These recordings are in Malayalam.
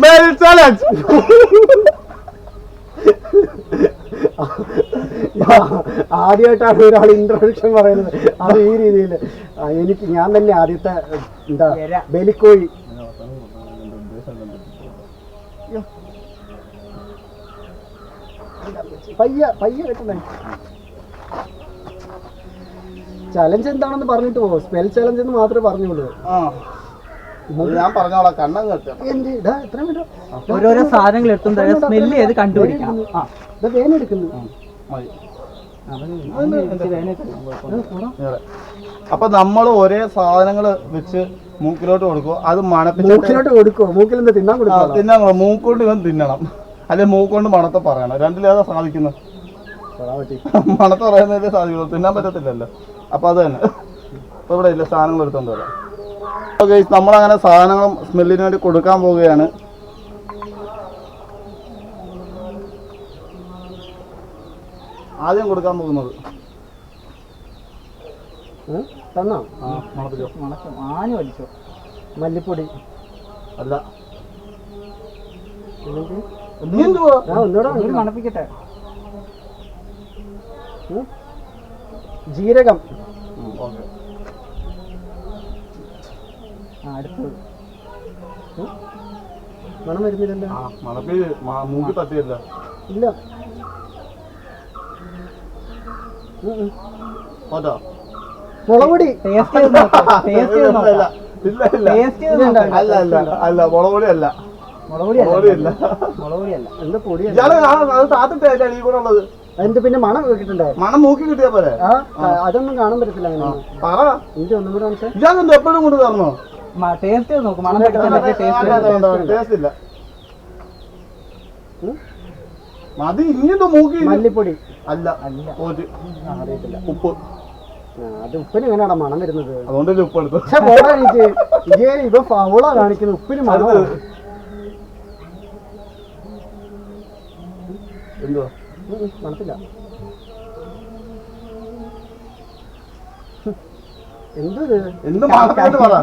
Smell talent! ആദ്യമായിട്ടാണ് ഒരാൾ ഇൻട്രൊഡക്ഷൻ പറയുന്നത്. അത് ഈ രീതിയിൽ എനിക്ക് ഞാൻ തന്നെ ആദ്യത്തെ എന്താ. ബലിക്കോഴി. പയ്യ പയ്യ കിട്ടുന്ന ചലഞ്ച് എന്താണെന്ന് പറഞ്ഞിട്ട് പോകും സ്പെൽ ചലഞ്ച് എന്ന് മാത്രമേ പറഞ്ഞുള്ളൂ. ഞാൻ പറഞ്ഞോളാം കണ്ണം കേട്ടോ. എന്ത്? ഇതാ എത്ര മിനിറ്റ് ഓരോരോ സാധനങ്ങൾ എത്തുമ്പോൾ സ്മെല്ല് ചെയ്ത് കണ്ടുപിടിക്കണം. ഇതാ വേനെടുക്കുന്നു. അപ്പൊ നമ്മൾ ഒരേ സാധനങ്ങൾ വെച്ച് മൂക്കിലോട്ട് കൊടുക്കും അത് മണപ്പിച്ചിട്ട് മൂക്കിലോട്ട് കൊടുക്കുവോ? മൂക്കിൽ തിന്നാൻ ആ, കൊടുക്കുവോ? തിന്നാൻ മൂക്കൊണ്ട് ഇവൻ തിന്നണം. അല്ലെ മൂക്കൊണ്ട് മണത്തെ പറയണം. രണ്ടിലേതാ സാധിക്കുന്നത്? മണത്തെ പറയുന്നതിലേ സാധിക്കുള്ളൂ. തിന്നാൻ പറ്റത്തില്ലല്ലോ. അപ്പൊ അത് തന്നെ. ഇപ്പൊ ഇവിടെ ഇല്ല സാധനങ്ങൾ എടുത്തോണ്ട് വരാം. നമ്മളങ്ങനെ സാധനങ്ങളും സ്മെല്ലിന് വേണ്ടി കൊടുക്കാൻ പോവുകയാണ്. ആദ്യം കൊടുക്കാൻ പോകുന്നത്? തന്നോ? ആഞ്ഞു വലിച്ചോ? മല്ലിപ്പൊടി. അല്ല. മണപ്പിക്കട്ടെ. ജീരകം. ഓക്കെ ആ അടുത്തത് ഉം? മണം വരുന്നില്ലല്ലോ ആ മണപ്പി മ- മൂക്കി തട്ടിയല്ല ഇല്ല ഉം, ഉം. പോട്ടോ മുളക് പൊടി ടേസ്റ്റ് ചെയ്ത് നോക്കാം ടേസ്റ്റ് ചെയ്ത് ഇല്ല. നോക്കാം. ഇല്ല ഇല്ല? നോക്കാം. അല്ല അല്ല അല്ല മുളക് പൊടി അല്ല? അതിന്റെ പിന്നെ മണം കേട്ടിട്ടുണ്ടേ മണം മൂക്കി കിട്ടിയാ പോലെ അതൊന്നും കാണാൻ പറ്റത്തില്ല അങ്ങനെ പറ. എനിക്ക് ഒന്നും കൂടെ എപ്പോഴും കൊണ്ട് തരണോ ടേസ്റ്റ് നോക്കും. മണം ടേസ്റ്റ് ഇല്ല? മതി മൂക്കി മല്ലിപ്പൊടി. അല്ല അല്ല. അറിയത്തില്ല. ഉപ്പ്. അത് ഉപ്പിന് എങ്ങനെയാണ് മണം വരുന്നത്? അതുകൊണ്ട് ഉപ്പ് എടുത്തു ഇതേ ഇവ ഫൗളാ കാണിക്കുന്നത്. ഉപ്പിന് മണം. എന്തുവാ? മണത്തില്ല. എന്തോ ഇത്? എന്ത് മണത്തിട്ട് പറ.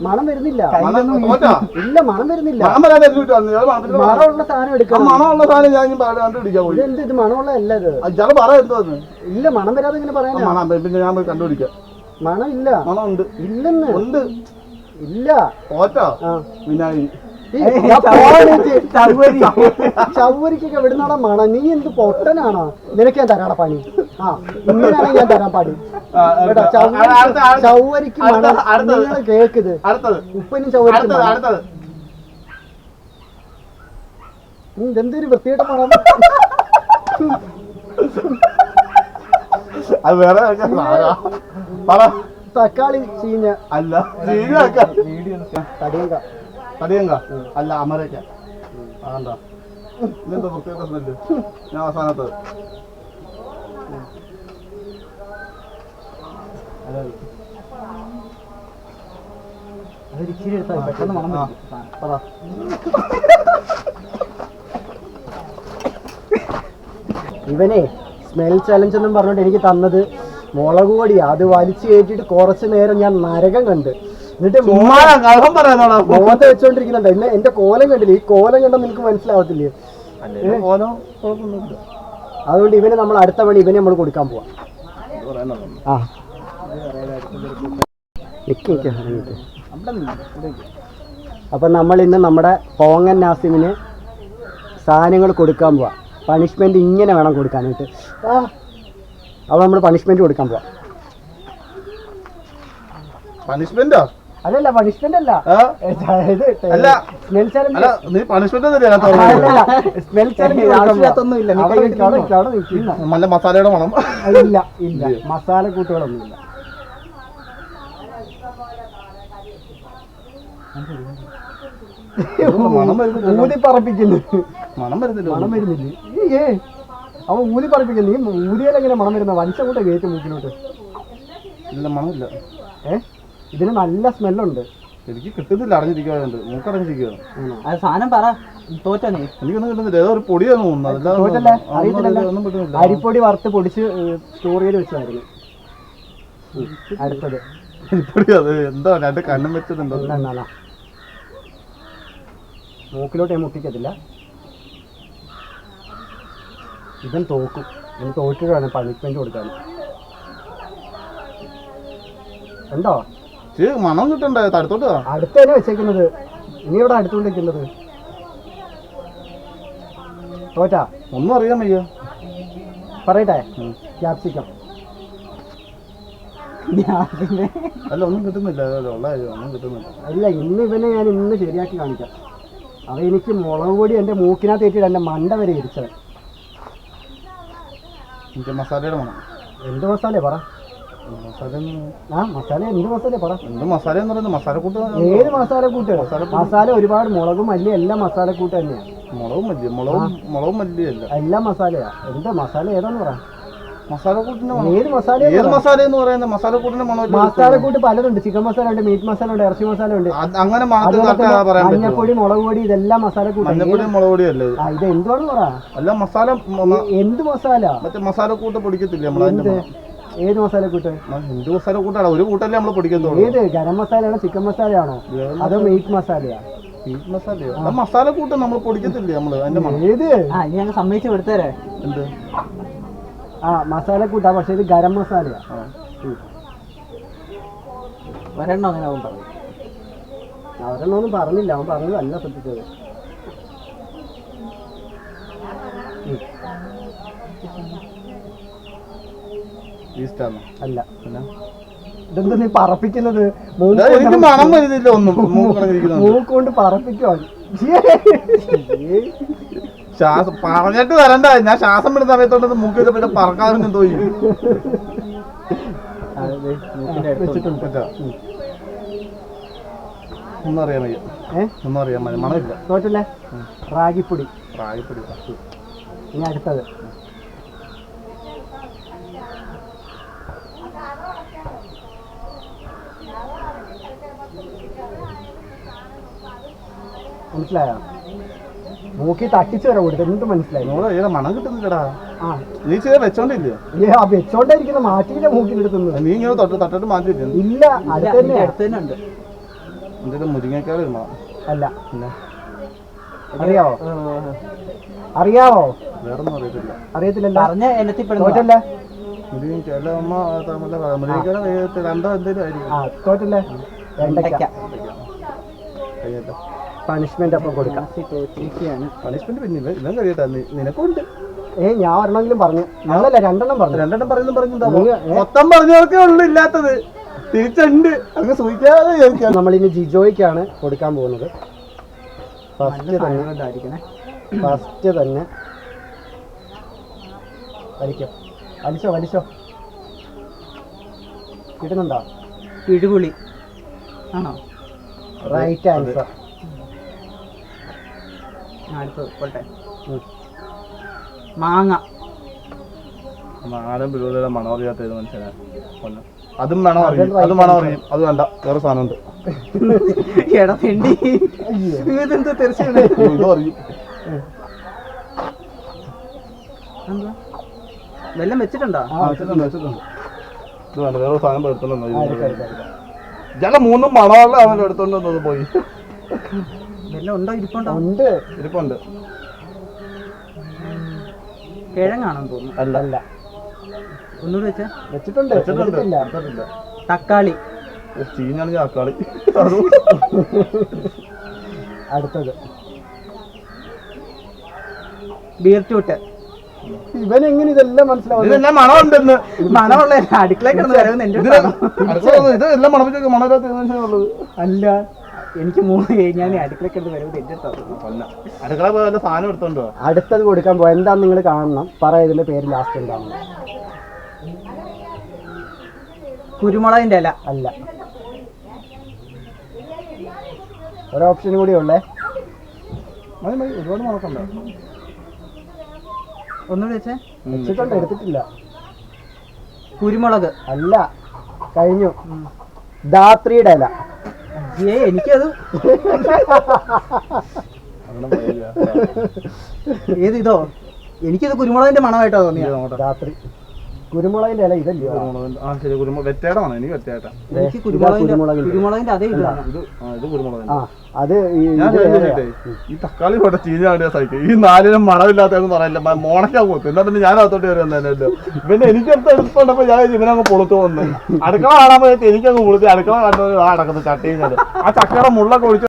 മണം വരുന്നില്ല. ഇല്ല മണം വരുന്നില്ല. മണമുള്ള സാധനം എടുക്കാം. മണമുള്ള സാധനം ഞാൻ ഇതെന്ത് ഇത് മണമുള്ള അല്ല ഇത്? ഇയാൾ പറ എന്തോന്ന് ഇല്ല മണം വരാതെ ഇങ്ങനെ പറയാനാ മണം പിന്നെ ഞാൻ പോയി കണ്ടുപിടിക്കാം. മണം ഇല്ല മണം ഉണ്ട് ഇല്ലെന്ന്. ഉണ്ട്. ഇല്ല. തോറ്റാ? ആ. ചവ്വരിക്കൊക്കെ വിടുന്നാടാ മണ? നീ എന്ത് പൊട്ടനാണോ? നിനക്ക് ഞാൻ തരാടാ പണി. ആ ഇങ്ങനെയാണ് ഞാൻ തരാൻ പാടി ചവ്വരിക്ക് മണം. നിങ്ങൾ കേക്കത് ഉപ്പനും ചവ്വരിക്കും ഇതെന്തൊരു വൃത്തിയുടെ മണം. അത് വേറെ തക്കാളി ചീഞ്ഞ അല്ല ചീഞ്ഞ തടിയങ്ക തടിയങ്ക അല്ല അമേരിക്ക അതെന്താ ഇതെന്താ പ്രത്യേക സ്മെല്ല് ഞാൻ അവസാനത്ത് അതൊരു ഇച്ചിരി എടുത്താൽ. പെട്ടെന്ന് മണം. പറ ഇവനെ സ്മെൽ ചലഞ്ച് എന്നും പറഞ്ഞിട്ട് എനിക്ക് തന്നത് മുളക് പൊടി. അത് വലിച്ചു കയറ്റിട്ട് കുറച്ച് നേരം ഞാൻ നരകം കണ്ട്. മോഹത്തെ വെച്ചോണ്ടിരിക്കുന്നുണ്ട്. എന്നെ എന്റെ കോലം കണ്ടില്ലേ? ഈ കോലം കണ്ടാൽ നിനക്ക് മനസ്സിലാവത്തില്ലേ? ഓനോ അതുകൊണ്ട് ഇവന് നമ്മൾ അടുത്ത പണി ഇവനെ നമ്മൾ കൊടുക്കാൻ പോവാം. അപ്പൊ ആ. അപ്പം നമ്മൾ ഇന്ന് നമ്മുടെ പോങ്ങൻ നാസിമിന് സാധനങ്ങൾ കൊടുക്കാൻ പോവാം. പണിഷ്മെന്റ് ഇങ്ങനെ വേണം കൊടുക്കാനായിട്ട്. ആ. അപ്പോൾ നമ്മൾ പണിഷ്മെന്റ് കൊടുക്കാൻ പോവാം. പണിഷ്മെന്റോ അതല്ല പണിഷ്മെന്റ് അല്ല. സ്മെൽ ചലഞ്ച് ഇല്ല. നല്ല മസാലയുടെ മണം. ഇല്ല ഇല്ല. മസാല കൂട്ടുകളൊന്നുമില്ല. മണം വരുന്നില്ല ഊതി പറപ്പിക്കുന്നു. മണം വരുന്നില്ല മണം വരുന്നില്ല. ഈ ഏ. അവൻ ഊതി പറപ്പിക്കുന്നു. നീ ഊതിയാലെങ്ങനെ മണം വരുന്ന? വലിച്ച കൂട്ടെ കയറ്റി മൂക്കിലോട്ട്. ഇല്ല മണമില്ല. ഏ? ഇതിന് നല്ല സ്മെല്ലുണ്ട്. എനിക്ക് കിട്ടുന്നില്ല അടഞ്ഞിരിക്കുന്നുണ്ട് മൂക്കടഞ്ഞിരിക്കുകയാണ് അത് സാധനം പറ. തോറ്റ നീ? എനിക്കൊന്നും കിട്ടുന്നില്ല. ഏതോ ഒരു പൊടിയാണ് തോന്നുന്നത്. അരിപ്പൊടി വറുത്ത് പൊടിച്ച് സ്റ്റോർ വെച്ചായിരുന്നു വെച്ചതായിരുന്നു. അടുത്തത് അരിപ്പൊടി അത് എന്താ രണ്ട് കണ്ണും വെച്ചതുണ്ടോ? എന്നാ, എന്നാ, എന്നാ. മൂക്കിലോട്ട് ഞാൻ മുട്ടിക്കത്തില്ല. ഇവൻ തോക്കും. ഇവൻ തോറ്റിട്ട് വേണം പണിഷ്മെന്റ് കൊടുക്കാൻ. ഉണ്ടോ? ചേ മണം കിട്ടണ്ടേ? തടുത്തോട്ട് വാ. അടുത്ത് തന്നെ വെച്ചേക്കുന്നത്? ഇനി ഇവിടെ അടുത്തോണ്ടിരിക്കുന്നത് തോറ്റാ? ഒന്നും അറിയാൻ വയ്യ. പറയട്ടെ. ക്യാപ്സിക്കം. അല്ല ഒന്നും കിട്ടുന്നില്ല. ഒന്നും കിട്ടുന്നില്ല. അല്ല ഇന്ന് ഇവനെ ഞാൻ ഇന്ന് ശരിയാക്കി കാണിക്കാം. അവ എനിക്ക് മുളക് പൊടി എന്റെ മൂക്കിനകത്ത് ഏറ്റിട്ട് എന്റെ മണ്ട വരെ ഇരിച്ചത് എനിക്ക് മസാലയുടെ മണം. എന്ത് മസാല പറ? മസാല എന്ന് പറയുന്നത്? മസാല കൂട്ട് ഏത് മസാല കൂട്ട് മസാല ഒരുപാട് മുളകും മല്ലി എല്ലാം മസാല കൂട്ട് തന്നെയാ. മുളകും മല്ലി മുളകും മുളകും മല്ലിയല്ല എല്ലാം മസാലയാ. എന്താ മസാല ഏതാന്ന് പറ. ഏത് മസാല ഏത് മസാല എന്ന് പറയുന്നത്? മസാല കൂട്ടിന്റെ മണം ഇല്ലേ? കൂട്ട് പലതുണ്ട്. ചിക്കൻ മസാല ഉണ്ട് മീറ്റ് മസാല ഉണ്ട് ഇറച്ചി മസാല ഉണ്ട്. അങ്ങനെ മഞ്ഞപ്പൊടി മുളക് പൊടി ഇതെല്ലാം മസാല കൂട്ട് മഞ്ഞപ്പൊടി മുളക് പൊടി അല്ലേ ഇത്? എന്തുവാന്ന് പറ? അല്ല മസാല എന്ത് മസാല? മറ്റേ മസാല കൂട്ട് പൊടിക്കത്തില്ലേ എന്ത്? ഏത് മസാല കൂട്ട് എന്ത് മസാല കൂട്ടാണ് ഒരു കൂട്ടല്ലേ നമ്മൾ പൊടിക്കത്തുള്ളൂ ഏത്? ഗരം മസാലയാണോ ചിക്കൻ മസാലയാണോ? അതോ മീറ്റ് മസാലയാ? ബീഫ് മസാലയോ? ആ. മസാല കൂട്ട് നമ്മൾ പൊടിക്കത്തില്ലേ നമ്മൾ? അതിന്റെ ഏത്? ആ ഇനി ഞങ്ങൾ സമ്മതിച്ച് കൊടുത്തേരെ. എന്ത്? ആ മസാല കൂട്ടാ പക്ഷെ ഇത് ഗരം മസാലയാ. ഒരെണ്ണം അങ്ങനെ അവൻ പറഞ്ഞു അവരെണ്ണൊന്നും പറഞ്ഞില്ല. അവൻ പറഞ്ഞതല്ല ശ്രദ്ധിച്ചത്. അല്ല. ഇതെന്താ നീ പറപ്പിക്കുന്നത്? മണം വരുന്നില്ല ഒന്നും. മൂക്ക് മൂക്കൊണ്ട് പറപ്പിക്കുവാണ് ശ്വാസം പറഞ്ഞിട്ട് വരണ്ട. ഞാൻ ശ്വാസം വിടുന്ന സമയത്തോട്ട് മൂക്കിൽ പിന്നെ പറക്കാതെ പറ്റാ. ഒന്നും അറിയാൻ വയ്യ. ഒന്നും അറിയാൻ മണമില്ല. തോറ്റല്ലേ? റാഗിപ്പൊടി. റാഗിപ്പൊടി. ഇനി അടുത്തത്. മനസ്സിലായോ? മൂക്കി തട്ടിച്ചു വരെ കൊടുത്തു എന്ത് മനസ്സിലായി? ഏതാ മണം കിട്ടുന്നില്ലടാ ആ. നീ ചെയ്ത വെച്ചോണ്ടില്ലേ? ഏ ആ വെച്ചോണ്ടായിരിക്കുന്ന മാറ്റിയില്ല മൂക്കിലെടുത്തുന്നത് നീ ഇങ്ങനെ തൊട്ട് തട്ടിട്ട് മാറ്റിയില്ലേ ഇല്ല അത് തന്നെ അടുത്ത് തന്നെ ഉണ്ട്. എന്തൊക്കെ മുരിങ്ങക്കാർ അല്ല. അറിയാവോ? അറിയാവോ? വേറെ ഒന്നും അറിയത്തില്ല. അറിയത്തില്ലല്ലോ? പറഞ്ഞ എണ്ണത്തിൽപ്പെടുന്ന തോറ്റല്ലേ? അമ്മ തമ്മില മുരിങ്ങക്കാട് വേഗത്തിൽ രണ്ടോ ആയിരിക്കും. ആ തോറ്റല്ലേ? വെണ്ടയ്ക്ക. പണിഷ്മെന്റ് അപ്പം കൊടുക്കാം. പണിഷ്മെന്റ് പിന്നെ ഇവൻ കഴിയട്ടെ നിനക്കുണ്ട്. ഏ ഞാൻ ഒരെണ്ണെങ്കിലും പറഞ്ഞു. ഞാനല്ല രണ്ടെണ്ണം പറഞ്ഞു. രണ്ടെണ്ണം പറയുന്നു പറഞ്ഞു? മൊത്തം പറഞ്ഞവർക്കേ ഉള്ളു ഇല്ലാത്തത്. തിരിച്ചുണ്ട്. അങ്ങ് സൂചിക്കാതെ നമ്മളിനി ജിജോയ്ക്കാണ് കൊടുക്കാൻ പോകുന്നത്. ഫസ്റ്റ് തന്നെ. ഫസ്റ്റ് തന്നെ. വലിക്കോ. വലിച്ചോ വലിച്ചോ. കിട്ടുന്നുണ്ടോ? പിടിപുളി ആണോ? റൈറ്റ് ആൻസർ ഞാൻ അടുത്തത് പോട്ടെ. മാങ്ങ. മാനം പിള്ളേരുടെ മണം അറിയാത്തത് മനസ്സിലായി കൊല്ലം. അതും മണം അറിയും. അതും മണം അറിയും. അത് വേണ്ട വേറെ സാധനമുണ്ട്. എടാ തെണ്ടി. ഇതെന്താ തീർച്ചയാണ് ഇതും അറിയും. എന്താ? വെല്ലം വെച്ചിട്ടുണ്ടോ? ആ, വെച്ചിട്ടുണ്ട് വെച്ചിട്ടുണ്ട്. ഇത് വേണ്ട വേറെ സാധനം എടുത്തോണ്ട്. ഇയാളെ മൂന്നും മണമുള്ള അവൻ എടുത്തോണ്ട് വന്നത് പോയി. ഉണ്ടോ? ഇരിപ്പുണ്ടോ? ഉണ്ട്. ഇരിപ്പുണ്ട്. കിഴങ്ങാണെന്ന് തോന്നുന്നു. അല്ല അല്ല. ഒന്നുകൂടി വെച്ചാ. വെച്ചിട്ടുണ്ട്. തക്കാളി. ആക്കാളി അടുത്തത്. ബീർട്ടൂട്ട്. ഇവൻ എങ്ങനെ ഇതെല്ലാം മനസ്സിലാവും ഇതെല്ലാം മണമുണ്ടെന്ന്. മണമുള്ള അടുക്കള കിടന്ന് വരവുന്ന എന്റെ അല്ല. എനിക്ക് മൂന്ന് ഞാൻ അടുക്കള എടുത്ത് വരുമ്പോൾ അടുത്താണ് അടുക്കള വല്ല സാധനം എടുത്തോണ്ടോ അടുത്തത് കൊടുക്കാൻ പോയ എന്താ നിങ്ങൾ കാണണം. പറ ഇതിന്റെ പേര് ലാസ്റ്റ് എന്താണ് കുരുമുളകിന്റെ അല്ല അല്ല. ഒരു ഓപ്ഷൻ കൂടി ഉള്ളേ. മതി മതി. ഒരുപാട് മുളക്കുണ്ടോ. ഒന്നുകൂടി വെച്ചേ. വെച്ചിട്ടുണ്ട് എടുത്തിട്ടില്ല. കുരുമുളക്. അല്ല കഴിഞ്ഞു. ധാത്രിയുടെ ഇല. ഏ എനിക്കത്. ഏത് ഇതോ എനിക്കത് കുരുമുളകിന്റെ മണമായിട്ടാ തോന്നിയത് നോക്കട്ടെ. കുരുമുളകിന്റെ ഇല ഇതല്ലേ? കുരുമുളക് ആ ശരി കുരുമുളക്. വെറ്റേടമാണ് എനിക്ക് വെറ്റേട്ട? എനിക്ക് ഇതാ കുരുമുളകിന്റെ കുരുമുളകിന്റെ. കുരുമുളകിന്റെ അതേ ഇല്ല ഇത് ആ ഇത് കുരുമുളക് ആ അത് ഈ ഞാൻ ഇത് കാര്യം ഈ തക്കാളി പോട്ടെ ചീഞ്ഞാണ്ട് സഹിക്കും. ഈ നാലിനും മണമില്ലാത്തതെന്ന് പറയില്ല. മോണയ്ക്കാ പോത്ത്. എന്നാ പിന്നെ ഞാൻ അകത്തോട്ട് കയറി പിന്നെ എനിക്കടുത്ത് എടുത്തോണ്ടപ്പോ ഞാൻ ഇവനങ്ങ് പൊളുത്തു വന്നു. അടുക്കള കാണാൻ പോയത് എനിക്കങ്ങ് പൊളുത്തി. അടുക്കള കണ്ടത് ആ അടക്കുന്നത് ചട്ടിയും കണ്ട് ആ ചക്കയുടെ മുള്ളൊക്കെ ഒഴിച്ച്